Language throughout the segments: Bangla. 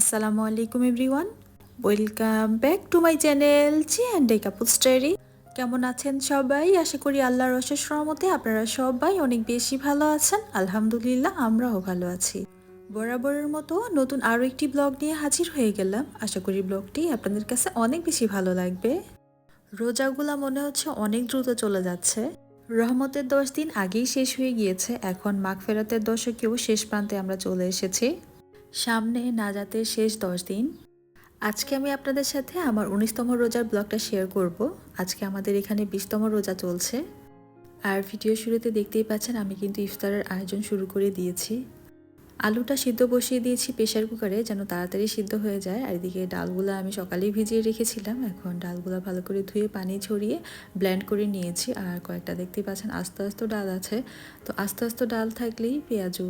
আসসালামু আলাইকুম everyone. Welcome back to my channel C and day couple story কেমন আছেন সবাই? আশা করি আল্লাহর অশেষ রহমতে আপনারা সবাই অনেক বেশি ভালো আছেন। আলহামদুলিল্লাহ, আমরাও ভালো আছি। বরাবরের মতো নতুন আরও একটি ব্লগ নিয়ে হাজির হয়ে গেলাম। আশা করি ব্লগটি আপনাদের কাছে অনেক বেশি ভালো লাগবে। রোজাগুলা মনে হচ্ছে অনেক দ্রুত চলে যাচ্ছে। রহমতের দশ দিন আগেই শেষ হয়ে গিয়েছে। এখন মাঘ ফেরাতের দশকেও শেষ প্রান্তে আমরা চলে এসেছি। সামনে নাজাতের শেষ দশ দিন। আজকে আমি আপনাদের সাথে আমার উনিশতম রোজার ব্লগটা শেয়ার করব। আজকে আমাদের এখানে বিশতম রোজা চলছে। আর ভিডিও শুরুতে দেখতেই পাচ্ছেন, আমি কিন্তু ইফতারের আয়োজন শুরু করে দিয়েছি। আলুটা সিদ্ধ বসিয়ে দিয়েছি প্রেশার কুকারে যেন তাড়াতাড়ি সিদ্ধ হয়ে যায়। আর এদিকে ডালগুলো আমি সকালেই ভিজিয়ে রেখেছিলাম। এখন ডালগুলো ভালো করে ধুয়ে পানি ছড়িয়ে ব্লেন্ড করে নিয়েছি। আর কয়েকটা দেখতেই পাচ্ছেন আস্তে আস্তে ডাল আছে। তো আস্তে আস্তে ডাল থাকলেই পেঁয়াজু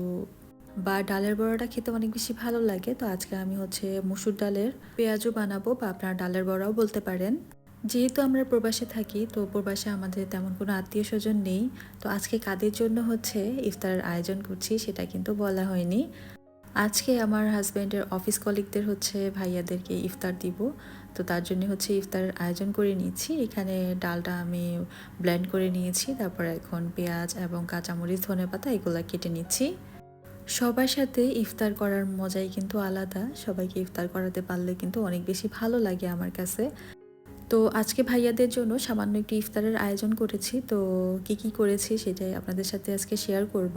বা ডালের বড়াটা খেতে অনেক বেশি ভালো লাগে। তো আজকে আমি হচ্ছে মুসুর ডালের পেঁয়াজও বানাবো বা আপনারা ডালের বড়াও বলতে পারেন। যেহেতু আমরা প্রবাসে থাকি, তো প্রবাসে আমাদের তেমন কোনো আত্মীয় স্বজন নেই। তো আজকে কাদের জন্য হচ্ছে ইফতারের আয়োজন করছি সেটা কিন্তু বলা হয়নি। আজকে আমার হাজব্যান্ডের অফিস কলিগদের হচ্ছে ভাইয়াদেরকে ইফতার দিব। তো তার জন্য হচ্ছে ইফতারের আয়োজন করে নিয়েছি। এখানে ডালটা আমি ব্লেন্ড করে নিয়েছি। তারপর এখন পেঁয়াজ এবং কাঁচামরিচ ধনে পাতা এগুলো কেটে নিচ্ছি। সবার সাথে ইফতার করার মজাই কিন্তু আলাদা। সবাইকে ইফতার করাতে পারলে কিন্তু অনেক বেশি ভালো লাগে আমার কাছে। তো আজকে ভাইয়াদের জন্য সামান্য একটি ইফতারের আয়োজন করেছি। তো কি কি করেছি সেটাই আপনাদের সাথে আজকে শেয়ার করব।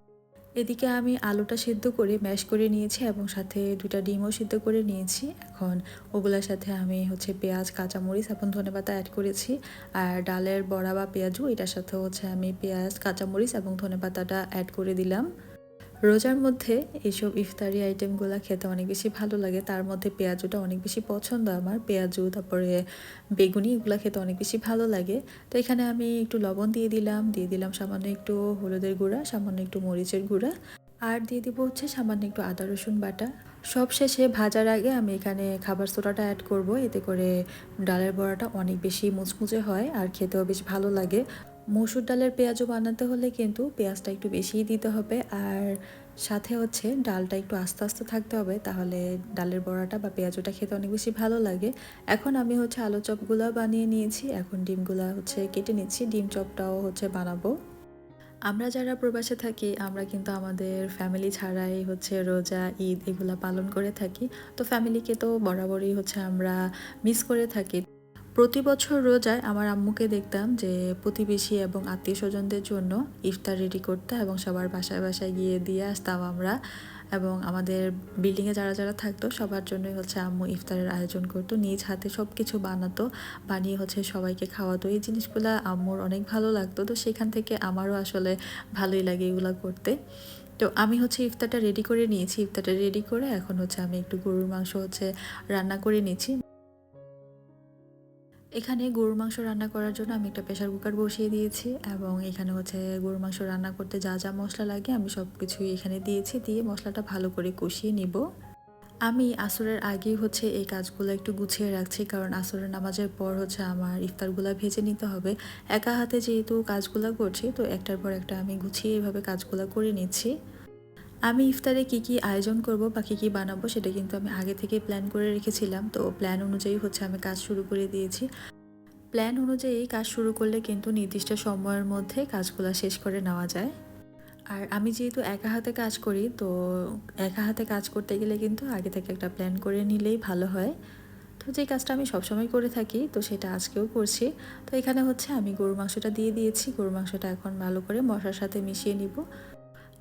এদিকে আমি আলুটা সেদ্ধ করে ম্যাশ করে নিয়েছি এবং সাথে দুটা ডিমও সেদ্ধ করে নিয়েছি। এখন ওগুলোর সাথে আমি হচ্ছে পেঁয়াজ, কাঁচামরিচ এবং ধনে পাতা অ্যাড করেছি। আর ডালের বড়া বা পেঁয়াজু এটার সাথে হচ্ছে আমি পেঁয়াজ, কাঁচামরিচ এবং ধনে পাতাটা অ্যাড করে দিলাম। রোজার মধ্যে এইসব ইফতারি আইটেমগুলো খেতে অনেক বেশি ভালো লাগে। তার মধ্যে পেঁয়াজুটা অনেক বেশি পছন্দ আমার। পেঁয়াজু, তারপরে বেগুনি এগুলো খেতে অনেক বেশি ভালো লাগে। তো এখানে আমি একটু লবণ দিয়ে দিলাম। দিয়ে দিলাম সামান্য একটু হলুদের গুঁড়া, সামান্য একটু মরিচের গুঁড়া। আর দিয়ে দিব হচ্ছে সামান্য একটু আদা, রসুন বাটা। সব শেষে ভাজার আগে আমি এখানে খাবার সোডাটা অ্যাড করব। এতে করে ডালের বড়াটা অনেক বেশি মুচমুচে হয় আর খেতেও বেশ ভালো লাগে। মসুর ডালের পেঁয়াজও বানাতে হলে কিন্তু পেঁয়াজটা একটু বেশিই দিতে হবে। আর সাথে হচ্ছে ডালটা একটু আস্তে আস্তে থাকতে হবে, তাহলে ডালের বড়াটা বা পেঁয়াজটা খেতে অনেক বেশি ভালো লাগে। এখন আমি হচ্ছে আলু চপগুলো বানিয়ে নিয়েছি, এখন ডিমগুলো হচ্ছে কেটে নিচ্ছি, ডিম চপটাও হচ্ছে বানাবো। আমরা যারা প্রবাসে থাকি, আমরা কিন্তু আমাদের ফ্যামিলি ছাড়াই হচ্ছে রোজা, ঈদ এগুলা পালন করে থাকি। তো ফ্যামিলিকে তো বরাবরই হচ্ছে আমরা মিস করে থাকি। প্রতি বছর রোজায় আমার আম্মুকে দেখতাম যে প্রতিবেশী এবং আত্মীয় স্বজনদের জন্য ইফতার রেডি করতে এবং সবার বাসায় বাসায় গিয়ে দিয়ে আসতাম আমরা। এবং আমাদের বিল্ডিংয়ে যারা যারা থাকতো, সবার জন্যই হচ্ছে আম্মু ইফতারের আয়োজন করতো। নিজ হাতে সব কিছু বানাতো, বানিয়ে হচ্ছে সবাইকে খাওয়াতো। এই জিনিসগুলো আম্মুর অনেক ভালো লাগতো। তো সেখান থেকে আমারও আসলে ভালোই লাগে এগুলো করতে। তো আমি হচ্ছে ইফতারটা রেডি করে নিয়েছি। ইফতারটা রেডি করে এখন হচ্ছে আমি একটু গরুর মাংস হচ্ছে রান্না করে নিয়েছি এখানে গরুর মাংস রান্না করার জন্য আমি একটা প্রেশার কুকার বসিয়ে দিয়েছি এবং এখানে হচ্ছে গরুর মাংস রান্না করতে যা যা মশলা লাগে আমি সব কিছুই এখানে দিয়েছি, দিয়ে মশলাটা ভালো করে কষিয়ে নিব। আমি আসরের আগেই হচ্ছে এই কাজগুলো একটু গুছিয়ে রাখছি, কারণ আসরের নামাজের পর হচ্ছে আমার ইফতারগুলো ভেজে নিতে হবে। একা হাতে যেহেতু কাজগুলো করছি, তো একটার পর একটা আমি গুছিয়ে এভাবে কাজগুলো করে নিচ্ছি। আমি ইফতারে কি কি আয়োজন করব বা কী কী বানাবো সেটা কিন্তু আমি আগে থেকে প্ল্যান করে রেখেছিলাম। তো প্ল্যান অনুযায়ী হচ্ছে আমি কাজ শুরু করে দিয়েছি। প্ল্যান অনুযায়ী কাজ শুরু করলে কিন্তু নির্দিষ্ট সময়ের মধ্যে কাজগুলো শেষ করে নেওয়া যায়। আর আমি যেহেতু একা হাতে কাজ করি, তো একা হাতে কাজ করতে গেলে কিন্তু আগে থেকে একটা প্ল্যান করে নিলেই ভালো হয়। তো যে কাজটা আমি সবসময় করে থাকি, তো সেটা আজকেও করছি। তো এখানে হচ্ছে আমি গরু মাংসটা দিয়ে দিয়েছি। গরু মাংসটা এখন ভালো করে মশার সাথে মিশিয়ে নিব।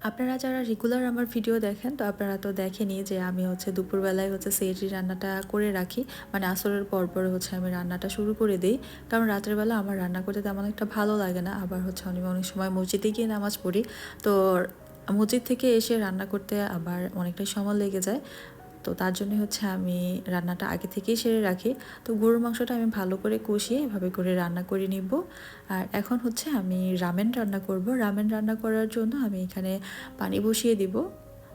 আপনারা যারা রেগুলার আমার ভিডিও দেখেন, তো আপনারা তো দেখেনি যে আমি হচ্ছে দুপুরবেলায় হচ্ছে সেহরি রান্নাটা করে রাখি। মানে আসরের পর পর হচ্ছে আমি রান্নাটা শুরু করে দিই। কারণ রাত্রেবেলা বেলা আমার রান্না করতে তেমন একটা ভালো লাগে না। আবার হচ্ছে আমি অনেক সময় মসজিদে গিয়ে নামাজ পড়ি। তো মসজিদ থেকে এসে রান্না করতে আবার অনেকটাই সময় লেগে যায়। তো তার জন্য হচ্ছে আমি রান্নাটা আগে থেকেই সেরে রাখি। তো গরুর মাংসটা আমি ভালো করে কষিয়ে এভাবে করে রান্না করে নিব। আর এখন হচ্ছে আমি রামেন রান্না করব। রামেন রান্না করার জন্য আমি এখানে পানি বসিয়ে দিব।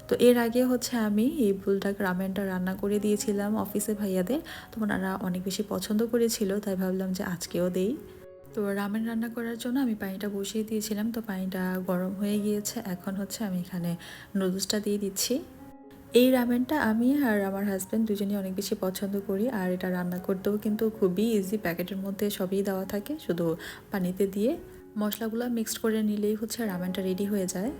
তো এর আগে হচ্ছে আমি এই বুলডাক রামেনটা রান্না করে দিয়েছিলাম অফিসে ভাইয়াদের। তো ওনারা অনেক বেশি পছন্দ করেছিল, তাই ভাবলাম যে আজকেও দেই। তো রামেন রান্না করার জন্য আমি পানিটা বসিয়ে দিয়েছিলাম। তো পানিটা গরম হয়ে গিয়েছে। এখন হচ্ছে আমি এখানে নুডলসটা দিয়ে দিচ্ছি। এই রামেনটা আমি আর আমার হাজব্যান্ড দুজনেই অনেক বেশি পছন্দ করি, আর এটা রান্না করতেও কিন্তু খুবই ইজি প্যাকেটের মধ্যে সবই দেওয়া থাকে। শুধু পানিতে দিয়ে মশলাগুলো মিক্সড করে নিলেই হচ্ছে রামেনটা রেডি হয়ে যায়।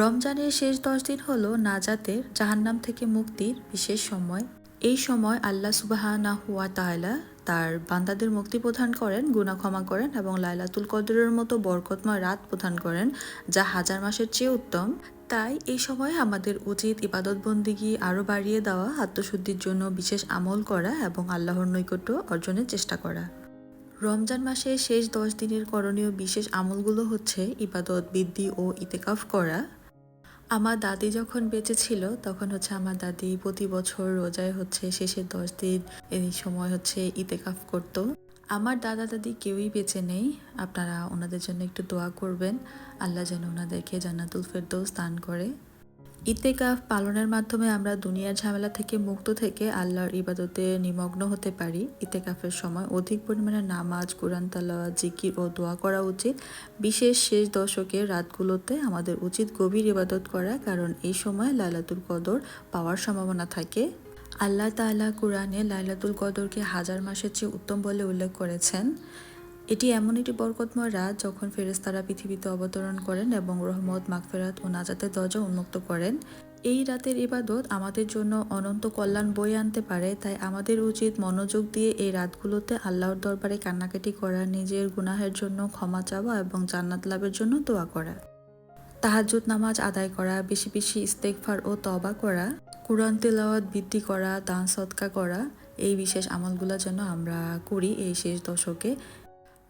রমজানের শেষ দশ দিন হলো নাজাতের, জাহান্নাম থেকে মুক্তির বিশেষ সময়। এই সময় আল্লাহ সুবাহানা হুয়া তাহলা তার বান্দাদের মুক্তি প্রদান করেন গুণা ক্ষমা করেন এবং লাইলাতুল কদরের মতো বরকতময় রাত প্রদান করেন, যা হাজার মাসের চেয়ে উত্তম। তাই এই সময় আমাদের উচিত ইবাদত বন্দিগি আরও বাড়িয়ে দেওয়া, আত্মশুদ্ধির জন্য বিশেষ আমল করা এবং আল্লাহর নৈকট্য অর্জনের চেষ্টা করা। রমজান মাসের শেষ দশ দিনের করণীয় বিশেষ আমলগুলো হচ্ছে ইবাদত বৃদ্ধি ও ইতেকাফ করা আমার দাদি যখন বেঁচে ছিল, তখন হচ্ছে আমার দাদি প্রতি বছর রোজায় হচ্ছে শেষের দশ দিন এই সময় হচ্ছে ইতেকাফ করত। আমার দাদা দাদি কেউই বেঁচে নেই। আপনারা ওনাদের জন্য একটু দোয়া করবেন। আল্লাহ যেন ওনাদেরকে জান্নাতুল ফেরদৌস দান করে। ইতেকাফ পালনের মাধ্যমে আমরা দুনিয়ার ঝামেলা থেকে মুক্ত থেকে আল্লাহর ইবাদতে নিমগ্ন হতে পারি। ইতেকাফের সময় অধিক পরিমাণে নামাজ, কোরআন তালাওয়া জিকির ও দোয়া করা উচিত। বিশেষ শেষ দশকের রাতগুলোতে আমাদের উচিত গভীর ইবাদত করা, কারণ এই সময় লাইলাতুল কদর পাওয়ার সম্ভাবনা থাকে। আল্লাহ তাআলা কোরআনে লাইলাতুল কদরকে হাজার মাসের চেয়ে উত্তম বলে উল্লেখ করেছেন। এটি এমন একটি বরকতময় রাত যখন ফেরেস্তারা পৃথিবীতে অবতরণ করেন এবং রহমত, মাগফেরাত ও নাজাতের দরজা উন্মুক্ত করেন। এই রাতের ইবাদত আমাদের জন্য অনন্ত কল্যাণ বয়ে আনতে পারে, তাই আমাদের উচিত মনোযোগ দিয়ে এই রাতগুলোতে আল্লাহর দরবারে কান্নাকাটি করা, নিজের গুনাহের জন্য ক্ষমা চাওয়া এবং জান্নাত লাভের জন্য দোয়া করা। তাহাজুদ নামাজ আদায় করা, বেশি বেশি ইস্তেকফার ও তবা করা, কোরআন তেলাওয়াত বৃদ্ধি করা, দান সৎকা করা, এই বিশেষ আমলগুলো যেন আমরা করি এই শেষ দশকে।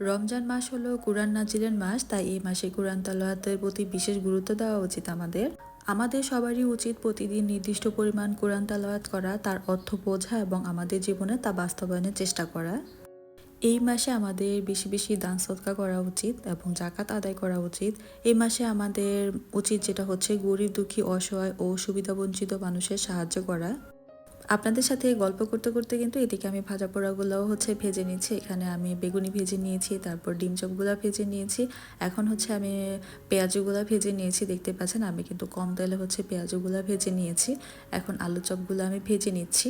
রমজান মাস হলো কোরআন নাজিলের মাস, তাই এই মাসে কোরআন তালাওয়াতের প্রতি বিশেষ গুরুত্ব দেওয়া উচিত আমাদের। আমাদের সবারই উচিত প্রতিদিন নির্দিষ্ট পরিমাণ কোরআন তালাওয়াত করা, তার অর্থ বোঝা এবং আমাদের জীবনে তা বাস্তবায়নের চেষ্টা করা। এই মাসে আমাদের বেশি বেশি দান সৎকা করা উচিত এবং জাকাত আদায় করা উচিত। এই মাসে আমাদের উচিত যেটা হচ্ছে গরিব, দুঃখী, অসহায় ও সুবিধাবঞ্চিত মানুষের সাহায্য করা। আপনাদের সাথে গল্প করতে করতে কিন্তু এদিকে আমি ভাজা পোড়াগুলোও হচ্ছে ভেজে নিচ্ছি। এখানে আমি বেগুনি ভেজে নিয়েছি, তারপর ডিম চপগুলো ভেজে নিয়েছি। এখন হচ্ছে আমি পেঁয়াজগুলো ভেজে নিয়েছি, দেখতে পাচ্ছেন? আমি কিন্তু কম তেলে হচ্ছে পেঁয়াজগুলো ভেজে নিয়েছি। এখন আলু চপগুলো আমি ভেজে নিচ্ছি।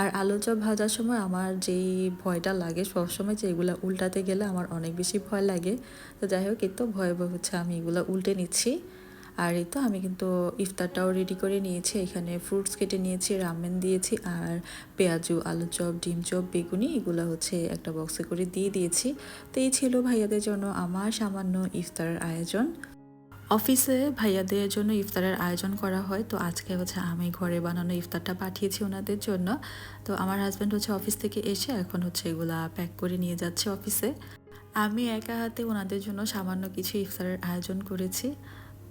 আর আলু চপ ভাজার সময় আমার যেই ভয়টা লাগে সবসময় যে এগুলো উল্টাতে গেলে আমার অনেক বেশি ভয় লাগে। তো যাই হোক, এই তো ভয় ভয় হচ্ছে আমি এগুলো উল্টে নিচ্ছি। আর এই তো আমি কিন্তু ইফতারটাও রেডি করে নিয়েছি। এখানে ফ্রুটস কেটে নিয়েছি রামেন দিয়েছি আর পেঁয়াজু, আলু চপ, ডিম চপ, বেগুনি এগুলো হচ্ছে একটা বক্সে করে দিয়ে দিয়েছি। তো এই ছিল ভাইয়াদের জন্য আমার সামান্য ইফতারের আয়োজন। অফিসে ভাইয়াদের জন্য ইফতারের আয়োজন করা হয়। তো আজকে হচ্ছে আমি ঘরে বানানো ইফতারটা পাঠিয়েছি ওনাদের জন্য। তো আমার হাজব্যান্ড হচ্ছে অফিস থেকে এসে এখন হচ্ছে এগুলা প্যাক করে নিয়ে যাচ্ছে অফিসে। আমি একা হাতে ওনাদের জন্য সামান্য কিছু ইফতারের আয়োজন করেছি।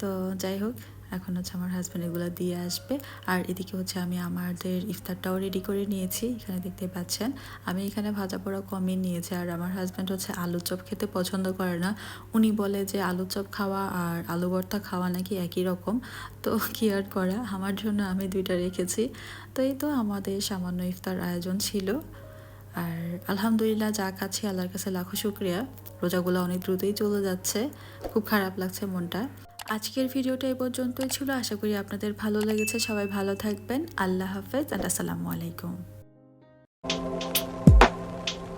তো যাই হোক, এখন হচ্ছে আমার হাজব্যান্ড এগুলো দিয়ে আসবে। আর এদিকে হচ্ছে আমি আমাদের ইফতারটাও রেডি করে নিয়েছি, এখানে দেখতে পাচ্ছেন। আমি এখানে ভাজা পোড়া কমই নিয়েছি, আর আমার হাজব্যান্ড হচ্ছে আলু চপ খেতে পছন্দ করে না। উনি বলে যে আলু চপ খাওয়া আর আলু ভর্তা খাওয়া নাকি একই রকম। তো কি আর করা, আমার জন্য আমি দুইটা রেখেছি। তো এই তো আমাদের সামান্য ইফতার আয়োজন ছিল। আর আলহামদুলিল্লাহ যা খাচ্ছি, আল্লাহর কাছে লাখো শুক্রিয়া। রোজাগুলো অনেক দ্রুতই চলে যাচ্ছে। খুব খারাপ লাগছে মনটা। আজকের ভিডিওটা এ পর্যন্তই ছিল। আশা করি আপনাদের ভালো লেগেছে। সবাই ভালো থাকবেন। আল্লাহ হাফেজ আর আসসালামু আলাইকুম।